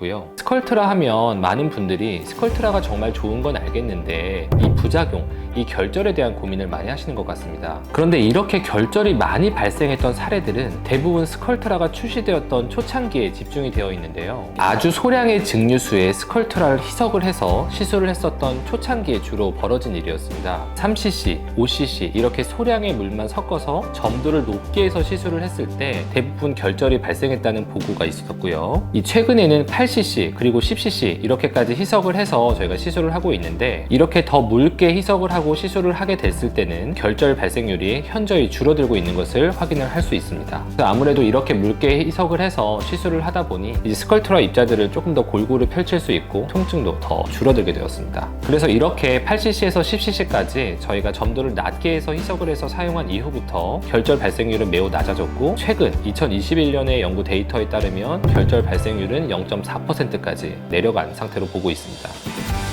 있고요. 스컬트라 하면 많은 분들이 스컬트라가 정말 좋은 건 알겠는데 이 부작용, 이 결절에 대한 고민을 많이 하시는 것 같습니다. 그런데 이렇게 결절이 많이 발생했던 사례들은 대부분 스컬트라가 출시되었던 초창기에 집중이 되어 있는데요. 아주 소량의 증류수에 스컬트라를 희석을 해서 시술을 했었던 초창기에 주로 벌어진 일이었습니다. 3cc, 5cc 이렇게 소량의 물만 섞어서 점도를 높게 해서 시술을 했을 때 대부분 결절이 발생했다는 보고가 있었고요. 이 최근에는 8cc 그리고 10cc 이렇게까지 희석을 해서 저희가 시술을 하고 있는데 이렇게 더 묽게 희석을 하고 시술을 하게 됐을 때는 결절 발생률이 현저히 줄어들고 있는 것을 확인을 할 수 있습니다. 아무래도 이렇게 묽게 희석을 해서 시술을 하다 보니 이제 스컬트라 입자들을 조금 더 골고루 펼칠 수 있고 통증도 더 줄어들게 되었습니다. 그래서 이렇게 8cc에서 10cc까지 저희가 점도를 낮게 해서 희석을 해서 사용한 이후부터 결절 발생률은 매우 낮아졌고 최근 2021년의 연구 데이터에 따르면 결절 발생률은 0.4% 4%까지 내려간 상태로 보고 있습니다.